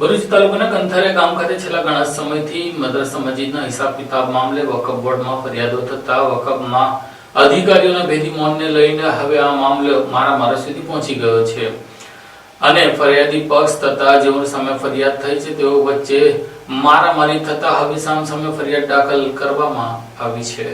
ભરૂચ તાલુકાના કંથારે ગામ ખાતે છેલ્લા ઘણા સમયથી મદરસા મસ્જિદના હિસાબ કિતાબ મામલે વકફ બોર્ડમાં ફરિયાદો થતા વકફમાં અધિકારીઓના ભેદી મૌનને લઈને હવે આ મામલો મારા સુધી પહોંચી ગયો છે. અને ફરિયાદી પક્ષ તથા જેઓ સામે ફરિયાદ થઈ છે, તેઓ વચ્ચે મારામારી થતા હવે સામ સામે ફરિયાદ દાખલ કરવામાં આવી છે.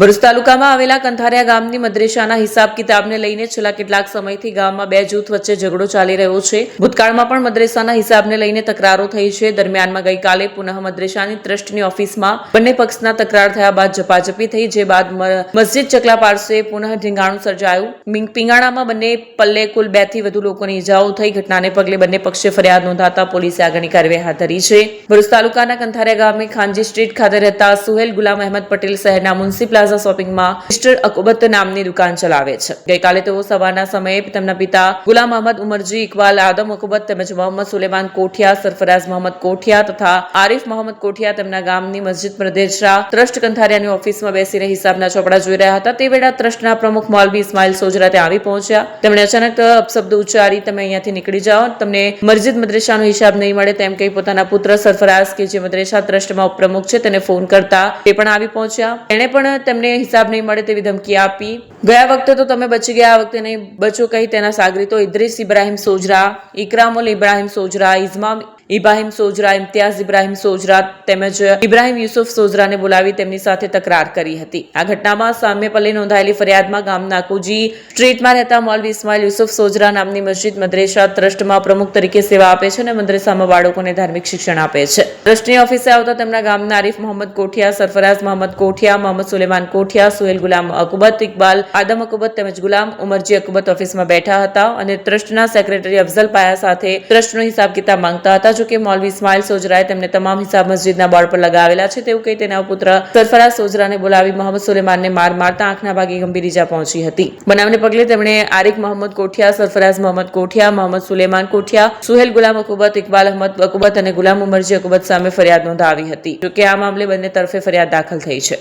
ભરૂચ તાલુકામાં આવેલા કંથારિયા ગામની મદ્રેસાના હિસાબ કિતાબને લઈને છેલ્લા કેટલાક સમયથી ગામમાં બે જૂથ વચ્ચે ઝઘડો ચાલી રહ્યો છે. ભૂતકાળમાં પણ મદ્રેસાના હિસાબને લઈને તકરારો થઈ છે. દરમિયાનમાં ગઈકાલે પુનઃ મદ્રેસાની ટ્રસ્ટની ઓફિસમાં બંને પક્ષના તકરાર થયા બાદ ઝપાઝપી થઈ, જે બાદ મસ્જિદ ચકલા પારસે પુનઃ ઢીંગાણું સર્જાયું. પિંગાણામાં બંને પલ્લે કુલ બેથી વધુ લોકોની ઈજાઓ થઈ. ઘટનાને પગલે બંને પક્ષે ફરિયાદ નોંધાતા પોલીસે આગળની કાર્યવાહી હાથ ધરી છે. ભરૂચ તાલુકાના કંથારિયા ગામે ખાનજી સ્ટ્રીટ ખાતે રહેતા સુહેલ ગુલામ અહેમદ પટેલ શહેરના મુન્સી પ્લાઝા શોપિંગમાં મિસ્ટર અકુબત નામની દુકાન ચલાવે છે. ગઈકાલે તેઓ સવારના સમયે તેમના પિતા ગુલામ અહમદ ઉમરજી ઇકબાલ આદમ અકુબત તેમજ મોહમ્મદ સુલેમાન કોઠિયા, સરફરાઝ મોહમ્મદ કોઠિયા તથા આરિફ મોહમ્મદ કોઠિયા તેમના ગામની મસ્જિદ પ્રદેશરા ટ્રસ્ટ કંથારિયાની ઓફિસમાં બેસીને હિસાબના ચોપડા જોઈ રહ્યા હતા. તે વેળા ટ્રસ્ટના પ્રમુખ મૌલવી ઇસ્માઇલ સોજરા ત્યાં આવી પહોંચ્યા. તેમણે અચાનક અપશબ્દ ઉચ્ચારી, તમે અહીંયાથી નીકળી જાઓ. તમને મસ્જિદ મદ્રેસાનો હિસાબ નહીં મળે તેમ કહી પોતાના પુત્ર સરફરાઝ કે જે મદ્રેસા ટ્રસ્ટમાં ઉપપ્રમુખ છે તેને ફોન કરતા તે પણ આવી પહોંચ્યા. એણે પણ તેમને હિસાબ નહીં મળે તેવી ધમકી આપી. ગયા વખતે તો તમે બચી ગયા, આ વખતે નહીં બચો કહી તેના સાગરીતો ઇદ્રીસ ઇબ્રાહિમ સોજરા, ઇકરામુલ ઇબ્રાહિમ સોજરા, ઇઝમામ ઇબ્રાહિમ સોજરા, ઇમ્તિયાઝ ઇબ્રાહિમ સોજરા તેમજ ઇબ્રાહિમ યુસુફ સોજરાને બોલાવી તેમની સાથે તકરાર કરી હતી. આ ઘટનામાં પલ્લે નોંધાયેલી ફરિયાદમાં ગામના કુજી સ્ટ્રીટમાં રહેતા મૌલવી ઇસ્માઇલ યુસુફ સોજરા નામની મસ્જિદ મદ્રેસા ટ્રસ્ટમાં પ્રમુખ તરીકે સેવા આપે છે અને મદ્રેસામાં બાળકોને ધાર્મિક શિક્ષણ આપે છે. ટ્રસ્ટની ઓફિસે આવતા તેમના ગામના આરીફ મોહમ્મદ કોઠિયા, સરફરાઝ મોહમ્મદ કોઠિયા, મોહમ્મદ સુલેમાન કોઠિયા, સુહેલ ગુલામ અકુબત, ઇકબાલ, આદમ અકુબત તેમજ ગુલામ ઉમરજી અકુબત ઓફિસમાં બેઠા હતા અને ટ્રસ્ટના સેક્રેટરી અફઝલ પાયા સાથે ટ્રસ્ટનો હિસાબ કિતાબ માંગતા હતા જોકે મૌલવી ઇસ્માઇલ સોજરાએ તેમને તમામ હિસાબ મસ્જિદના બોર્ડ પર લગાવેલા છે તેવું કહી તેના પુત્ર સરફરાઝ સોજરાને બોલાવી મોહમ્મદ સુલેમાનને માર મારતા આંખના ભાગે ગંભીર ઈજા પહોંચી હતી. બનાવને પગલે તેમણે આરિક મોહમ્મદ કોઠિયા, સરફરાઝ મોહમ્મદ કોઠિયા, મોહમ્મદ સુલેમાન કોઠિયા, સુહેલ ગુલામ અકુબત, ઇકબાલ અહમદ અકુબત અને ગુલામ ઉમરજી અકુબત સામે ફરિયાદ નોંધાવી હતી. જોકે આ મામલે બંને તરફે ફરિયાદ દાખલ થઈ છે.